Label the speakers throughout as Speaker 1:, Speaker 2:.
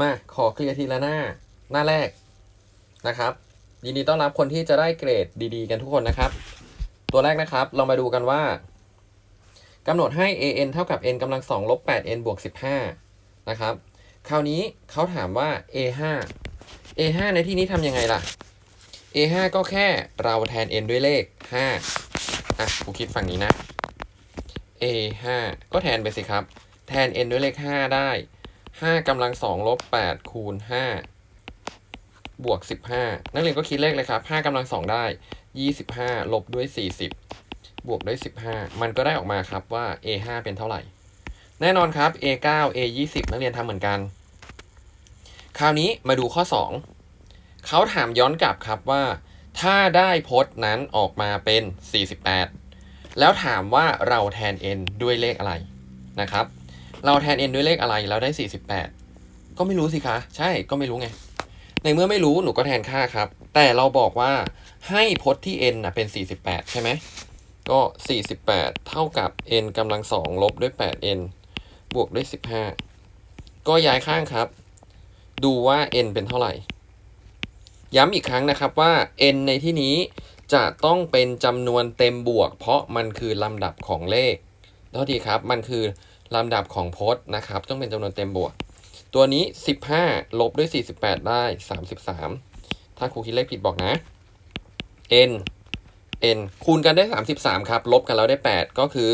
Speaker 1: มาขอเคลียร์ทีละหน้า หน้าแรกนะครับยินดีต้อนรับคนที่จะได้เกรดดี ๆ กันทุกคนนะครับ ตัวแรกนะครับ เรามาดูกันว่ากำหนดให้ an เท่ากับ n กำลัง2ลบ 8n บวก15นะครับ คราวนี้เขาถามว่า a5 a5 ในที่นี้ทำยังไงล่ะ a5 ก็แค่เราแทน n ด้วยเลข 5 อะกูคิดฝั่งนี้นะ a5 ก็แทนไปสิครับ แทน n ด้วยเลข 5 ได้ 5กำลัง2ลบ8คูณ5บวก15นักเรียนก็คิดเลขเลยครับ5กำลัง2ได้25ลบด้วย40บบวกด้วย15มันก็ได้ออกมาครับว่า a5 เป็นเท่าไหร่ แน่นอนครับ a9 a20 นักเรียนทำเหมือนกัน คราวนี้มาดูข้อ2เขาถามย้อนกลับครับว่า ถ้าได้พจน์นั้นออกมาเป็น 48 แล้วถามว่าเราแทน n ด้วยเลขอะไรนะครับ เราแทน n ด้วยเลขอะไรแล้วได้ 48 ก็ไม่รู้สิคะ ใช่ก็ไม่รู้ไง ในเมื่อไม่รู้หนูก็แทนค่าครับ แต่เราบอกว่าให้พจน์ที่ n นะเป็น 48 ใช่ไหมก็ 48 เท่ากับ n กำลังสองลบด้วย 8n บวกด้วย 15 ก็ย้ายข้างครับ ดูว่า n เป็นเท่าไหร่ ย้ำอีกครั้งนะครับว่า n ในที่นี้จะต้องเป็นจำนวนเต็มบวก เพราะมันคือลำดับของเลขเท่าทีครับ มันคือ ลำดับของโพจน์นะครับ ต้องเป็นจำนวนเต็มบวก ตัวนี้ 15 ลบด้วย 48 ได้ 33 ถ้าครูคิดเลขผิดบอกนะ n n คูณกันได้ 33 ครับ ลบกันแล้วได้ 8 ก็คือ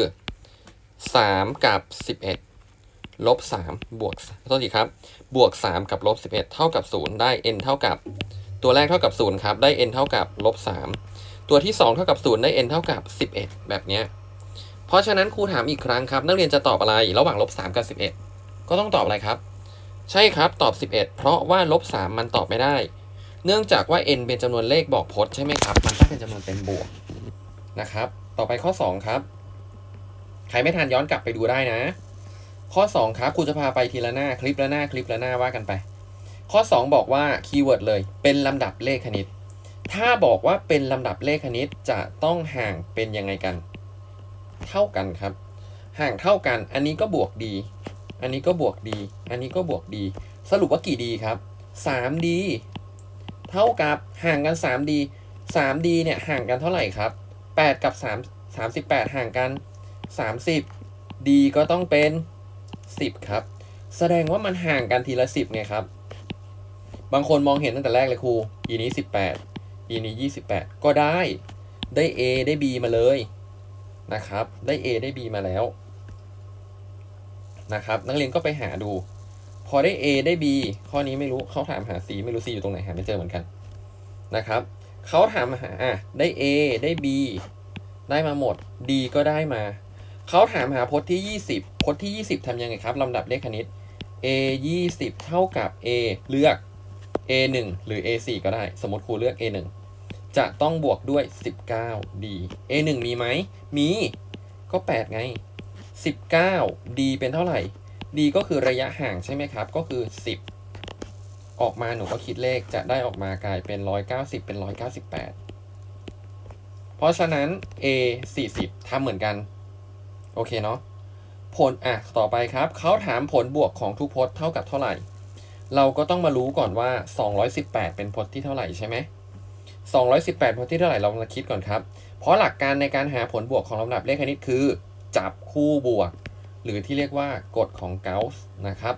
Speaker 1: 3 กับ 11 ลบ 3 บวกโทษทีครับ บวก 3 กับลบ 11 เท่ากับ 0 ได้ n เท่ากับ ตัวแรกเท่ากับ 0 ครับ ได้ n เท่ากับลบ 3 ตัวที่ 2 เท่ากับ 0 ได้ n เท่ากับ 11 แบบเนี้ย เพราะฉะนั้นครูถามอีกครั้งครับ นักเรียนจะตอบอะไรระหว่างลบ3กับ11ก็ต้องตอบอะไรครับ ใช่ครับตอบ11เพราะว่าลบ3มันตอบไม่ได้ เนื่องจากว่า n เป็นจำนวนเลขบอกพจน์ใช่ไหมครับ มันต้องเป็นจำนวนเต็มบวกนะครับ ต่อไปข้อ2ครับ ใครไม่ทันย้อนกลับไปดูได้นะ ข้อ2ครับครูจะพาไปทีละหน้าคลิปละหน้าคลิปละหน้าว่ากันไป ข้อ2บอกว่าคีย์เวิร์ดเลย เป็นลำดับเลขคณิตถ้าบอกว่าเป็นลำดับเลขคณิตจะต้องห่างเป็นยังไงกัน เท่ากันครับ ห่างเท่ากัน อันนี้ก็บวกดี อันนี้ก็บวกดี อันนี้ก็บวกดี สรุปว่ากี่ดีครับ 3D เท่ากับห่างกัน 3D 3D เนี่ยห่างกันเท่าไหร่ครับ 8 กับ 3 38 ห่างกัน 30 D ก็ต้องเป็น 10 ครับ แสดงว่ามันห่างกันทีละ 10ไงครับ บางคนมองเห็นตั้งแต่แรกเลยครู e นี้ 18 e นี้ 28 ก็ได้ ได้ A ได้ B มาเลย นะครับ ได้ A ได้ B มาแล้วนะครับ นักเรียนก็ไปหาดู พอได้ A ได้ B ข้อนี้ไม่รู้เขาถามหา C ไม่รู้ C อยู่ตรงไหนหาไม่เจอเหมือนกันนะครับเขาถามหาอะได้ A ได้ B ได้มาหมด D ก็ได้มา เขาถามหาพจน์ที่ 20 พจน์ที่ 20ทำยังไงครับลำดับเลขคณิต A 20 เท่ากับ A เลือก A 1หรือ A 4ก็ได้ สมมติครูเลือก A 1 จะต้องบวกด้วย 19 D A 1 มีไหม มี ก็ 8 ไง 19 D เป็นเท่าไหร่ D ก็คือระยะห่างใช่ไหมครับ ก็คือ 10 ออกมาหนูก็คิดเลขจะได้ออกมากลายเป็น 190 เป็น 198 เพราะฉะนั้น A 40ทำเหมือนกัน โอเคเนาะ ผลอะ ต่อไปครับ เขาถามผลบวกของทุกพจน์เท่ากับเท่าไหร่ เราก็ต้องมารู้ก่อนว่า 218 เป็นพจน์ที่เท่าไหร่ใช่ไหม 218พจน์ที่เท่าไหร่เรามาคิดก่อนครับ เพราะหลักการในการหาผลบวกของลำดับเลขคณิตคือ จับคู่บวก หรือที่เรียกว่ากฎของเกาส์นะครับ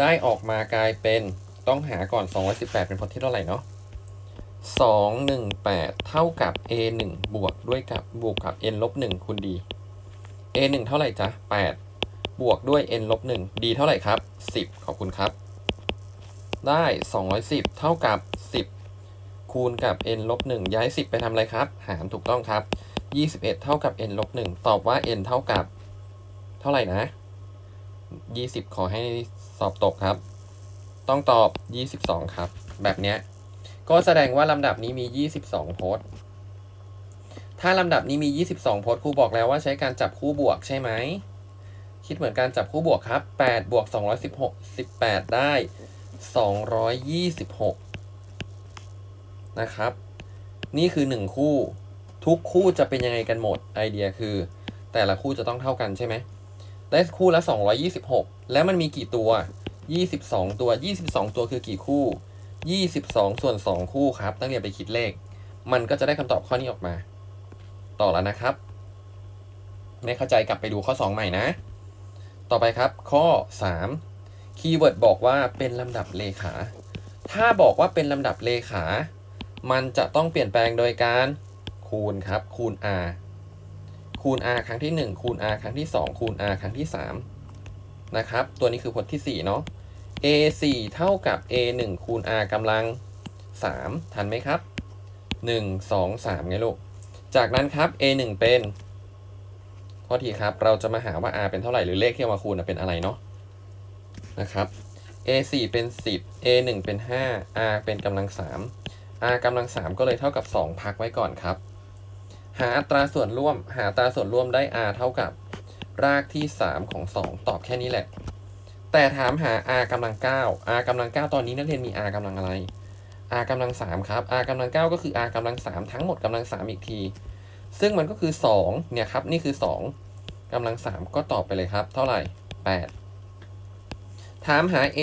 Speaker 1: ได้ออกมากลายเป็นต้องหาก่อน 218 เป็นพจน์ที่เท่าไหร่เนาะ218 เท่ากับ a 1บวกด้วยกับบวกกับ n ลบ1คูณ d a 1เท่าไหร่จ๊ะ8 บวกด้วย n ลบ1 d เท่าไหร่ครับ 10 ขอบคุณครับ ได้ 210 เท่ากับ 10 คูณกับ n ลบ1ย้าย 10 ไปทำอะไรครับ หารถูกต้องครับ 21 เท่ากับ n ลบ1ตอบว่า n เท่ากับ เท่าไหร่นะ 20 ขอให้สอบตกครับ ต้องตอบ 22 ครับ แบบเนี้ย ก็แสดงว่าลำดับนี้มี 22 โพสต์ถ้าลำดับนี้มี 22 โพสต์ครูบอกแล้วว่าใช้การจับคู่บวกใช่ไหม คิดเหมือนการจับคู่บวกครับ 8 บวก 216 18 ได้ 226 นะครับ นี่คือ 1 คู่ ทุกคู่จะเป็นยังไงกันหมดไอเดียคือ แต่ละคู่จะต้องเท่ากันใช่ไหมได้คู่ละ 226 แล้วมันมีกี่ตัวยี่สิบสองตัวยี่สิบสองตัวคือกี่คู่ยี่สิบสองส่วนสองคู่ครับนักเรียนไปคิดเลข มันก็จะได้คำตอบข้อนี้ออกมา ต่อแล้วนะครับ ไม่เข้าใจกลับไปดูข้อ 2 ใหม่นะ ต่อไปครับ ข้อ 3 คีย์เวิร์ดบอกว่าเป็นลำดับเลขา ถ้าบอกว่าเป็นลำดับเลขา มันจะต้องเปลี่ยนแปลงโดยการคูณครับ คูณ r คูณ r ครั้งที่ 1 คูณ r ครั้งที่ 2 คูณ r ครั้งที่ 3 นะครับ ตัวนี้คือพจน์ที่ 4 เนาะ a 4เท่ากับ a 1คูณ r กำลัง 3 ทันไหมครับ 1 2 3ไงลูก จากนั้นครับ a 1เป็นโทษทีครับ เราจะมาหาว่า r เป็นเท่าไหร่หรือเลขที่เอามาคูณน่ะเป็นอะไรเนาะ นะครับ a 4เป็น 10 a 1เป็น 5 r เป็นกำลัง 3 r กำลัง 3 ก็เลยเท่ากับ 2 พักไว้ก่อนครับ หาอัตราส่วนร่วม หาอัตราส่วนร่วมได้ r เท่ากับ รากที่ 3 ของ 2 ตอบแค่นี้แหละ แต่ถามหา r กำลัง 9 r กำลัง 9 ตอนนี้นักเรียนมี r กำลังอะไร r กำลัง 3 ครับ r กำลัง 9 ก็คือ r กำลัง 3 ทั้งหมดกำลัง 3 อีกที ซึ่งมันก็คือ 2 เนี่ยครับ นี่คือ 2กำลัง 3 ก็ตอบไปเลยครับ เท่าไหร่ 8ถามหา a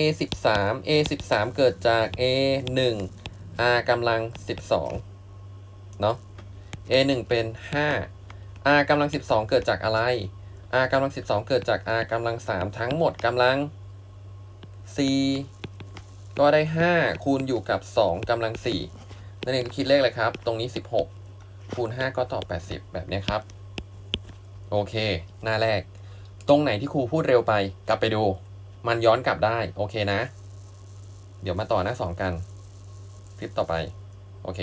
Speaker 1: 13 a 13เกิดจาก a 1 r กำลัง 12 เนาะ a 1เป็น 5 r กำลัง 12 เกิดจากอะไร r กำลัง 12 เกิดจาก r กำลัง 3 ทั้งหมดกำลัง 4 ก็ได้ 5 คูณอยู่กับ 2กำลัง 4 นั่นเองคิดเลขเลยครับ ตรงนี้ 16 คูณ 5 ก็ตอบ 80 แบบนี้ครับ โอเค หน้าแรก ตรงไหนที่ครูพูดเร็วไป กลับไปดู มันย้อนกลับได้ โอเคนะ เดี๋ยวมาต่อหน้า 2 กัน คลิปต่อไป โอเค